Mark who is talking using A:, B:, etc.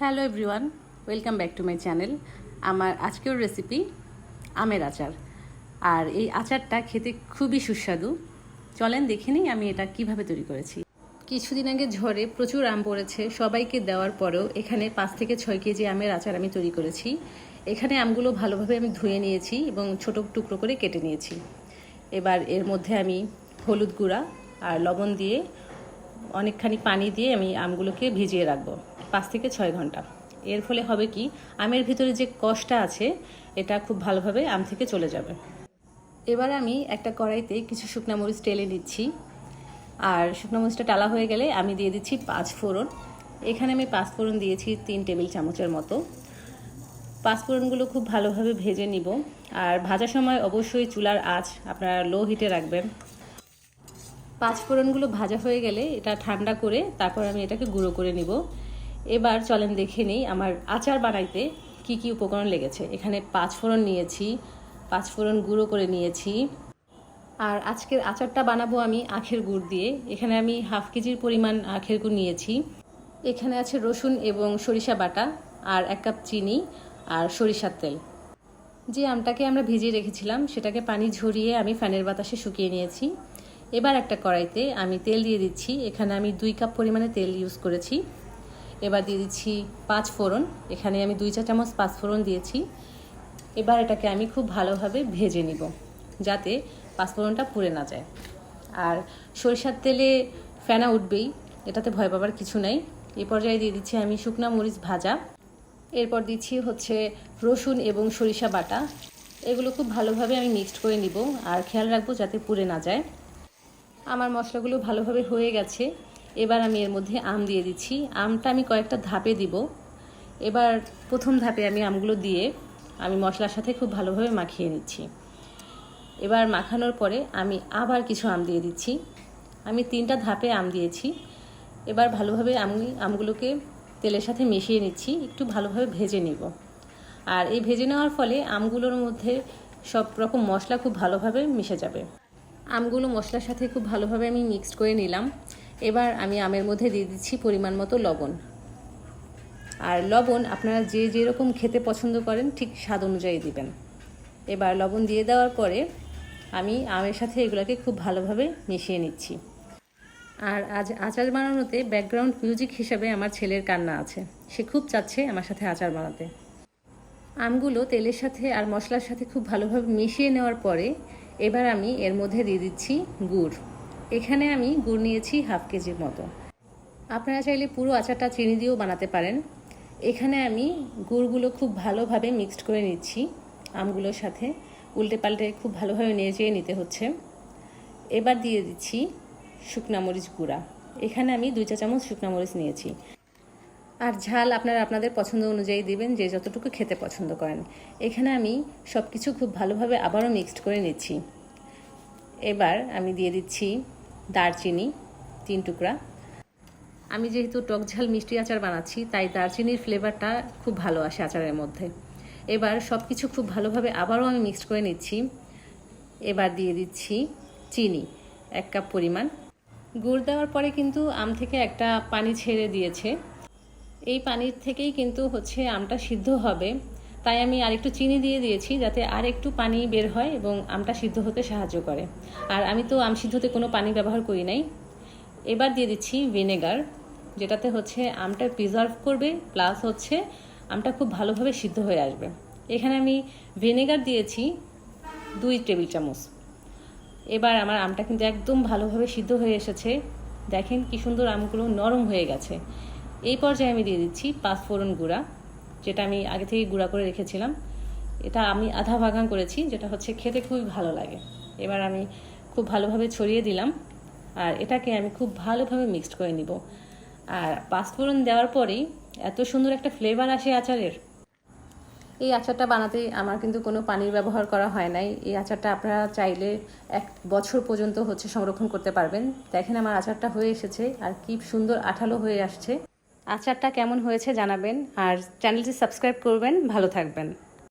A: Hello everyone welcome back to my channel আমার আজকের recipe আমের আচার। আর এই আচারটা খেতে খুবই সুস্বাদু। চলেন দেখে নিই আমি এটা কীভাবে তৈরি করেছি। কিছুদিন আগে ঝড়ে প্রচুর আম পড়েছে। সবাইকে দেওয়ার পরেও এখানে পাঁচ থেকে ছয় কেজি আমের আচার আমি তৈরি করেছি। এখানে আমগুলো ভালোভাবে আমি ধুয়ে নিয়েছি এবং ছোট টুকরো করে কেটে নিয়েছি। এবার এর মধ্যে আমি হলুদ গুঁড়া আর লবণ দিয়ে অনেকখানি পানি দিয়ে আমি আমগুলোকে ভিজিয়ে রাখব। পাঁচ থেকে ছয় ঘণ্টা। এর ফলে হবে কি, আমের ভিতরে যে কষটা আছে, এটা খুব ভালোভাবে আম থেকে চলে যাবে। এবার আমি একটা কড়াইতে কিছু শুকনো মরিচ টেলে নিচ্ছি। আর শুকনো মরিচটা টালা হয়ে গেলে আমি দিয়ে দিচ্ছি পাঁচ ফোড়ন। এখানে আমি পাঁচ ফোড়ন দিয়েছি তিন টেবিল চামচের মতো। পাঁচফোড়নগুলো খুব ভালোভাবে ভেজে নিব। আর ভাজার সময় অবশ্যই চুলার আঁচ আপনারা লো হিটে রাখবেন। পাঁচফোড়নগুলো ভাজা হয়ে গেলে এটা ঠান্ডা করে তারপর আমি এটাকে গুঁড়ো করে নিব। এবার চলেন দেখে নিই আমার আচার বানাইতে কি কি উপকরণ লেগেছে। এখানে পাঁচফোড়ন নিয়েছি পাঁচফোড়ন গুঁড়ো করে নিয়েছি। আর আজকের আচারটা বানাবো আমি আখের গুড় দিয়ে। এখানে আমি হাফ কেজির পরিমাণ আখের গুড় নিয়েছি। এখানে আছে রসুন এবং সরিষা বাটা আর এক কাপ চিনি আর সরিষার তেল। যে আমটাকে আমরা ভিজিয়ে রেখেছিলাম, সেটাকে পানি ঝরিয়ে আমি ফ্যানের বাতাসে শুকিয়ে নিয়েছি। এবার একটা কড়াইতে আমি তেল দিয়ে দিচ্ছি। এখানে আমি দুই কাপ পরিমাণে তেল ইউজ করেছি। এবার দিয়ে দিচ্ছি পাঁচ ফোড়ন। এখানে আমি দুই চা চামচ পাঁচ ফোড়ন দিয়েছি। এবার এটাকে আমি খুব ভালোভাবে ভেজে নিব, যাতে পাঁচফোড়নটা পুড়ে না যায়। আর সরিষার তেলে ফেনা উঠবেই, এটাতে ভয় পাবার কিছু নাই। এই পর্যায়ে দিয়ে দিচ্ছি আমি শুকনা মরিচ ভাজা। এরপর দিচ্ছি হচ্ছে রসুন এবং সরিষা বাটা। এগুলো খুব ভালোভাবে আমি মিক্সড করে নিব, আর খেয়াল রাখব যাতে পুড়ে না যায়। আমার মশলাগুলো ভালোভাবে হয়ে গেছে। এবার আমি এর মধ্যে আম দিয়ে দিচ্ছি। আমটা আমি কয়েকটা ধাপে দিব। এবার প্রথম ধাপে আমি আমগুলো দিয়ে আমি মশলার সাথে খুব ভালোভাবে মাখিয়ে নিচ্ছি। এবার মাখানোর পরে আমি আবার কিছু আম দিয়ে দিচ্ছি। আমি তিনটা ধাপে আম দিয়েছি। এবার ভালোভাবে আমি আমগুলোকে তেলের সাথে মিশিয়ে নিচ্ছি। একটু ভালোভাবে ভেজে নিব। আর এই ভেজে নেওয়ার ফলে আমগুলোর মধ্যে সব রকম মশলা খুব ভালোভাবে মিশে যাবে। আমগুলো মশলার সাথে খুব ভালোভাবে আমি মিক্সড করে নিলাম। এবার আমি আমের মধ্যে দিয়ে দিচ্ছি পরিমাণ মতো লবণ। আর লবণ আপনারা যে যেরকম খেতে পছন্দ করেন, ঠিক স্বাদ অনুযায়ী দিবেন। এবার লবণ দিয়ে দেওয়ার পরে আমি আমের সাথে এগুলোকে খুব ভালোভাবে মিশিয়ে নিচ্ছি। আর আজ আচার বানানোতে ব্যাকগ্রাউন্ড মিউজিক হিসাবে আমার ছেলের কান্না আছে। সে খুব চাচ্ছে আমার সাথে আচার বানাতে। আমগুলো তেলের সাথে আর মশলার সাথে খুব ভালোভাবে মিশিয়ে নেওয়ার পরে এবার আমি এর মধ্যে দিয়ে দিচ্ছি গুড়। এখানে আমি গুড় নিয়েছি হাফ কেজির মতো। আপনারা চাইলে পুরো আচারটা চিনি দিয়েও বানাতে পারেন। এখানে আমি গুড়গুলো খুব ভালোভাবে মিক্সড করে নিচ্ছি আমগুলোর সাথে। উল্টে পাল্টে খুব ভালোভাবে নিয়ে যেয়ে নিতে হচ্ছে। এবার দিয়ে দিচ্ছি শুকনা মরিচ গুঁড়া। এখানে আমি দুই চা চামচ শুকনা মরিচ নিয়েছি। আর ঝাল আপনারা আপনাদের পছন্দ অনুযায়ী দিবেন, যে যতটুকু খেতে পছন্দ করেন। এখানে আমি সব কিছু খুব ভালোভাবে আবারও মিক্সড করে নিচ্ছি। এবার আমি দিয়ে দিচ্ছি দারচিনি, তিন টুকরা। আমি যেহেতু টক ঝাল মিষ্টি আচার বানাচ্ছি, তাই দারচিনির ফ্লেভারটা খুব ভালো আসে আচারের মধ্যে। এবার সব কিছু খুব ভালোভাবে আবারও আমি মিক্সড করে নিচ্ছি। এবার দিয়ে দিচ্ছি চিনি, এক কাপ পরিমাণ। গুড় দেওয়ার পরে কিন্তু আম থেকে একটা পানি ছেড়ে দিয়েছে। এই পানির থেকেই কিন্তু হচ্ছে আমটা সিদ্ধ হবে। তাই আমি আরেকটু চিনি দিয়ে দিয়েছি যাতে আর একটু পানি বের হয় এবং আমটা সিদ্ধ হতে সাহায্য করে। আর আমি তো আম সিদ্ধতে কোনো পানি ব্যবহার করি নাই। এবার দিয়ে দিচ্ছি ভিনেগার, যেটাতে হচ্ছে আমটা প্রিজার্ভ করবে প্লাস হচ্ছে আমটা খুব ভালোভাবে সিদ্ধ হয়ে আসবে। এখানে আমি ভিনেগার দিয়েছি দুই টেবিল চামচ। এবার আমার আমটা কিন্তু একদম ভালোভাবে সিদ্ধ হয়ে এসেছে। দেখেন কি সুন্দর আমগুলো নরম হয়ে গেছে। এই পর্যায়ে আমি দিয়ে দিচ্ছি পাঁচফোড়ন গুঁড়া। যেটা আমি আগে থেকে গুঁড়া করে রেখেছিলাম। এটা আমি আধা ভাগান করেছি, যেটা হচ্ছে খেতে খুবই ভালো লাগে। এবার আমি খুব ভালোভাবে ছড়িয়ে দিলাম আর এটাকে আমি খুব ভালোভাবে মিক্সড করে নিব। আর পাঁচফোড়ন দেওয়ার পরেই এত সুন্দর একটা ফ্লেভার আসে আচারের। এই আচারটা বানাতে আমার কিন্তু কোনো পানির ব্যবহার করা হয় নাই। এই আচারটা আপনারা চাইলে এক বছর পর্যন্ত হচ্ছে সংরক্ষণ করতে পারবেন। দেখেন আমার আচারটা হয়ে এসেছে আর কি সুন্দর আঠালো হয়ে আসছে। আচারটা কেমন হয়েছে জানাবেন। আর চ্যানেলটি সাবস্ক্রাইব করবেন। ভালো থাকবেন।